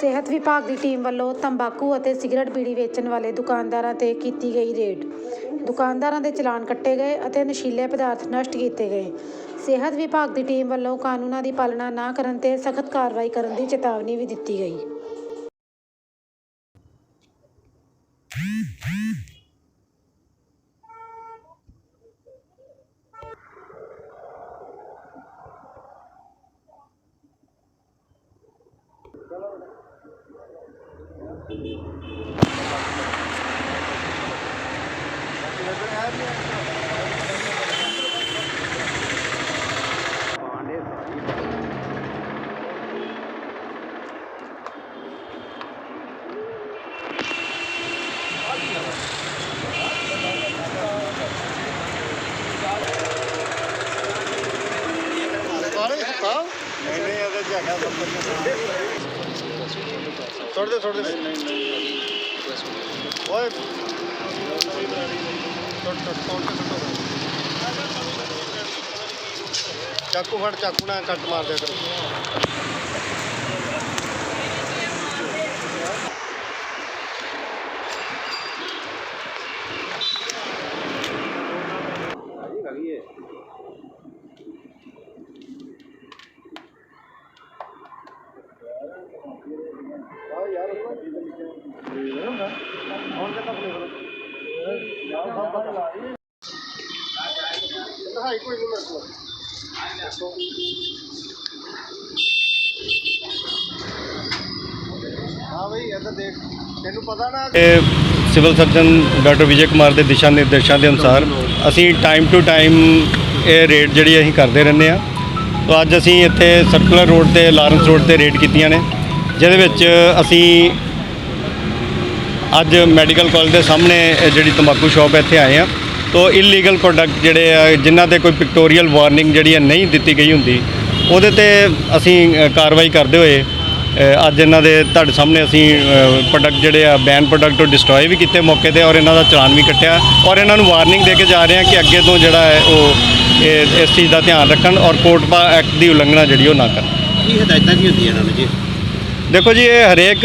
ਸਿਹਤ ਵਿਭਾਗ ਦੀ ਟੀਮ ਵੱਲੋਂ ਤੰਬਾਕੂ ਅਤੇ ਸਿਗਰਟ ਬੀੜੀ ਵੇਚਣ ਵਾਲੇ ਦੁਕਾਨਦਾਰਾਂ ਤੇ ਕੀਤੀ ਗਈ ਰੇਡ। ਦੁਕਾਨਦਾਰਾਂ ਦੇ ਚਲਾਨ ਕੱਟੇ ਗਏ ਅਤੇ ਨਸ਼ੀਲੇ ਪਦਾਰਥ ਨਸ਼ਟ ਕੀਤੇ ਗਏ। ਸਿਹਤ ਵਿਭਾਗ ਦੀ ਟੀਮ ਵੱਲੋਂ ਕਾਨੂੰਨਾਂ ਦੀ ਪਾਲਣਾ ਨਾ ਕਰਨ ਤੇ ਸਖਤ ਕਾਰਵਾਈ ਕਰਨ ਦੀ ਚੇਤਾਵਨੀ ਵੀ ਦਿੱਤੀ ਗਈ। Tá? Nem nem a gente acaba. ਛੋੜ ਦੇ ਛੋੜ ਦੇ ਓਏ ਛੋੜ ਛੋੜ ਤੋੜ ਕੇ ਸੁੱਟੋ ਚਾਕੂ ਫੜ ਚਾਕੂ ਨਾਲ ਕੱਟ ਮਾਰ ਦਿਆ ਕਰੋ ਹਾਈ ਕੋਈ ਨਹੀਂ ਮਸਲਾ ਹਾਂ ਬਈ ਇੱਧਰ ਦੇਖ ਤੈਨੂੰ ਪਤਾ ਨਾ ਇਹ civil surgeon doctor Vijay Kumar ਦੇ ਦਿਸ਼ਾ ਨਿਰਦੇਸ਼ਾਂ ਦੇ ਅਨੁਸਾਰ ਅਸੀਂ ਟਾਈਮ ਟੂ ਟਾਈਮ ਇਹ ਰੇਡ ਜਿਹੜੀ ਅਸੀਂ ਕਰਦੇ ਰਹਿੰਦੇ ਆ ਤਾਂ ਅੱਜ ਅਸੀਂ ਇੱਥੇ ਸਰਕੂਲਰ ਰੋਡ ਤੇ ਲਾਰੈਂਸ ਰੋਡ ਤੇ ਰੇਡ ਕੀਤੀਆਂ ਨੇ, ਜਿਹਦੇ ਵਿੱਚ ਅਸੀਂ ਅੱਜ ਮੈਡੀਕਲ ਕਾਲਜ ਦੇ ਸਾਹਮਣੇ ਜਿਹੜੀ ਤੰਬਾਕੂ ਸ਼ਾਪ ਇੱਥੇ ਆਏ ਆ। ਤੋਂ ਇਲੀਗਲ ਪ੍ਰੋਡਕਟ ਜਿਹੜੇ ਆ, ਜਿਨ੍ਹਾਂ ਤੇ ਕੋਈ ਪਿਕਟੋਰੀਅਲ ਵਾਰਨਿੰਗ ਜਿਹੜੀ ਆ ਨਹੀਂ ਦਿੱਤੀ ਗਈ ਹੁੰਦੀ, ਉਹਦੇ ਤੇ ਅਸੀਂ ਕਾਰਵਾਈ ਕਰਦੇ ਹੋਏ ਅੱਜ ਇਹਨਾਂ ਦੇ ਤੁਹਾਡੇ ਸਾਹਮਣੇ ਅਸੀਂ ਪ੍ਰੋਡਕਟ ਜਿਹੜੇ ਆ ਬੈਨ ਪ੍ਰੋਡਕਟ ਉਹ ਡਿਸਟਰੋਏ ਵੀ ਕੀਤੇ ਮੌਕੇ ਤੇ ਔਰ ਇਹਨਾਂ ਦਾ ਚਲਾਨ ਵੀ ਕੱਟਿਆ। ਔਰ ਇਹਨਾਂ ਨੂੰ ਵਾਰਨਿੰਗ ਦੇ ਕੇ ਜਾ ਰਹੇ ਹਾਂ ਕਿ ਅੱਗੇ ਤੋਂ ਜਿਹੜਾ ਹੈ ਉਹ ਇਸ ਚੀਜ਼ ਦਾ ਧਿਆਨ ਰੱਖਣ ਔਰ ਕੋਟਪਾ ਐਕਟ ਦੀ ਉਲੰਘਣਾ ਜਿਹੜੀ ਉਹ ਨਾ ਕਰਨ। ਕੀ ਹਦਾਇਤਾਂ ਕੀ ਹੁੰਦੀਆਂ ਇਹਨਾਂ ਨੂੰ ਜੀ? ਦੇਖੋ ਜੀ, ਇਹ ਹਰੇਕ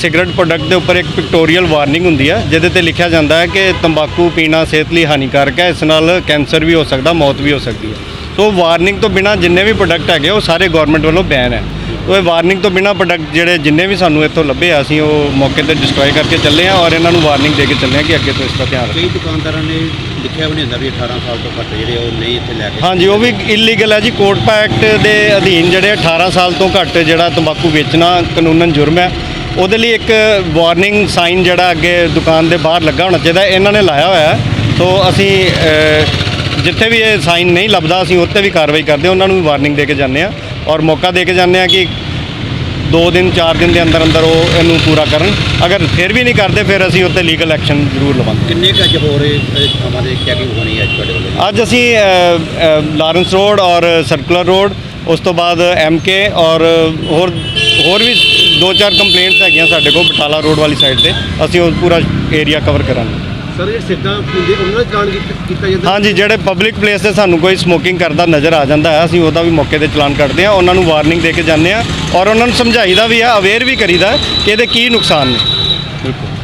ਸਿਗਰਟ ਪ੍ਰੋਡਕਟ ਦੇ ਉੱਪਰ ਇੱਕ ਪਿਕਟੋਰੀਅਲ ਵਾਰਨਿੰਗ ਹੁੰਦੀ ਹੈ, ਜਿਹਦੇ ਤੇ ਲਿਖਿਆ ਜਾਂਦਾ ਹੈ ਕਿ ਤੰਬਾਕੂ ਪੀਣਾ ਸਿਹਤ ਲਈ ਹਾਨੀਕਾਰਕ ਹੈ, ਇਸ ਨਾਲ ਕੈਂਸਰ ਵੀ ਹੋ ਸਕਦਾ, ਮੌਤ ਵੀ ਹੋ ਸਕਦੀ ਹੈ। ਸੋ ਵਾਰਨਿੰਗ ਤੋਂ ਬਿਨਾ ਜਿੰਨੇ ਵੀ ਪ੍ਰੋਡਕਟ ਹੈਗੇ, ਉਹ ਸਾਰੇ ਗਵਰਨਮੈਂਟ ਵੱਲੋਂ ਬੈਨ ਹੈ। ਉਹ ਵਾਰਨਿੰਗ ਤੋਂ ਬਿਨਾ ਪ੍ਰੋਡਕਟ ਜਿਹੜੇ ਜਿੰਨੇ ਵੀ ਸਾਨੂੰ ਇੱਥੋਂ ਲੱਭੇ ਆ ਅਸੀਂ ਉਹ ਮੌਕੇ ਤੇ ਡਿਸਟਰੋਏ ਕਰਕੇ ਚੱਲੇ ਆ ਔਰ ਇਹਨਾਂ ਨੂੰ ਵਾਰਨਿੰਗ ਦੇ ਕੇ ਚੱਲੇ ਆ ਕਿ ਅੱਗੇ ਤੋਂ ਇਸ ਦਾ ਧਿਆਨ ਰੱਖੋ। ਕਈ ਦੁਕਾਨਦਾਰਾਂ ਨੇ ਲਿਖਿਆ ਵੀ ਨਹੀਂ ਹੁੰਦਾ ਵੀ 18 ਸਾਲ ਤੋਂ ਘੱਟ ਜਿਹੜੇ ਉਹ ਨਹੀਂ ਇੱਥੇ ਲੈ ਕੇ ਹਾਂਜੀ ਉਹ ਵੀ ਇਲੀਗਲ ਹੈ ਜੀ। ਕੋਟਪਾ ਐਕਟ ਦੇ ਅਧੀਨ ਜਿਹੜੇ 18 ਸਾਲ ਤੋਂ ਘੱਟ ਜਿਹੜਾ ਤੰਬਾਕੂ ਵੇਚਣਾ ਕਾਨੂੰਨਨ ਜੁਰਮ ਹੈ ਉਹਦੇ ਲਈ ਇੱਕ ਵਾਰਨਿੰਗ ਸਾਈਨ ਜਿਹੜਾ ਅੱਗੇ ਦੁਕਾਨ ਦੇ ਬਾਹਰ ਲੱਗਾ ਹੋਣਾ ਚਾਹੀਦਾ ਇਹਨਾਂ ਨੇ ਲਾਇਆ ਹੋਇਆ ਹੈ। ਸੋ ਅਸੀਂ ਜਿੱਥੇ ਵੀ ਇਹ ਸਾਈਨ ਨਹੀਂ ਲੱਭਦਾ ਅਸੀਂ ਉੱਤੇ ਵੀ ਕਾਰਵਾਈ ਕਰਦੇ ਹਾਂ, ਉਹਨਾਂ ਨੂੰ ਵੀ ਵਾਰਨਿੰਗ ਦੇ ਕੇ ਜਾਂਦੇ ਆ ਔਰ ਮੌਕਾ ਦੇ ਕੇ ਜਾਂਦੇ ਆ ਕਿ 2 ਦਿਨ 4 ਦਿਨ ਦੇ ਅੰਦਰ ਅੰਦਰ ਉਹ ਇਹਨੂੰ ਪੂਰਾ ਕਰਨ। ਅਗਰ ਫਿਰ ਵੀ ਨਹੀਂ ਕਰਦੇ ਫਿਰ ਅਸੀਂ ਉੱਤੇ ਲੀਗਲ ਐਕਸ਼ਨ ਜ਼ਰੂਰ ਲਵਾਂਗੇ। ਕਿੰਨੇ ਕੁ ਅੱਜ ਹੋ ਰਹੇ ਥਾਵਾਂ ਦੇ ਚੈਕਿੰਗ ਹੋਣੀ ਹੈ ਅੱਜ ਤੁਹਾਡੇ ਵੱਲੋਂ? ਅੱਜ ਅਸੀਂ ਲਾਰੈਂਸ ਰੋਡ ਔਰ ਸਰਕੂਲਰ ਰੋਡ ਉਸ ਤੋਂ ਬਾਅਦ ਕੇ ਔਰ ਹੋਰ ਹੋਰ ਵੀ ਦੋ ਚਾਰ ਕੰਪਲੇਂਟਸ ਹੈਗੀਆਂ ਸਾਡੇ ਕੋਲ ਬਟਾਲਾ ਰੋਡ ਵਾਲੀ ਸਾਈਡ ਤੇ। ਅਸੀਂ ਉਹ ਪੂਰਾ ਏਰੀਆ ਕਵਰ ਕਰਾਂਗੇ। ਸਰ ਇਹ ਸਿੱਧਾ ਪੀਂਦੇ ਉਹਨਾਂ ਦਾ ਚਲਾਨ ਕੀਤਾ ਜਾਂਦਾ? ਹਾਂਜੀ ਜਿਹੜੇ ਪਬਲਿਕ ਪਲੇਸ ਤੇ ਸਾਨੂੰ ਕੋਈ ਸਮੋਕਿੰਗ ਕਰਦਾ ਨਜ਼ਰ ਆ ਜਾਂਦਾ ਹੈ ਅਸੀਂ ਉਹਦਾ ਵੀ ਮੌਕੇ ਤੇ ਚਲਾਨ ਕੱਟਦੇ ਹਾਂ ਉਹਨਾਂ ਨੂੰ ਵਾਰਨਿੰਗ ਦੇ ਕੇ ਜਾਂਦੇ ਹਾਂ ਔਰ ਉਹਨਾਂ ਨੂੰ ਸਮਝਾਈਦਾ ਵੀ ਆ ਅਵੇਅਰ ਵੀ ਕਰੀਦਾ ਕਿ ਇਹਦੇ ਕੀ ਨੁਕਸਾਨ ਨੇ। ਬਿਲਕੁਲ।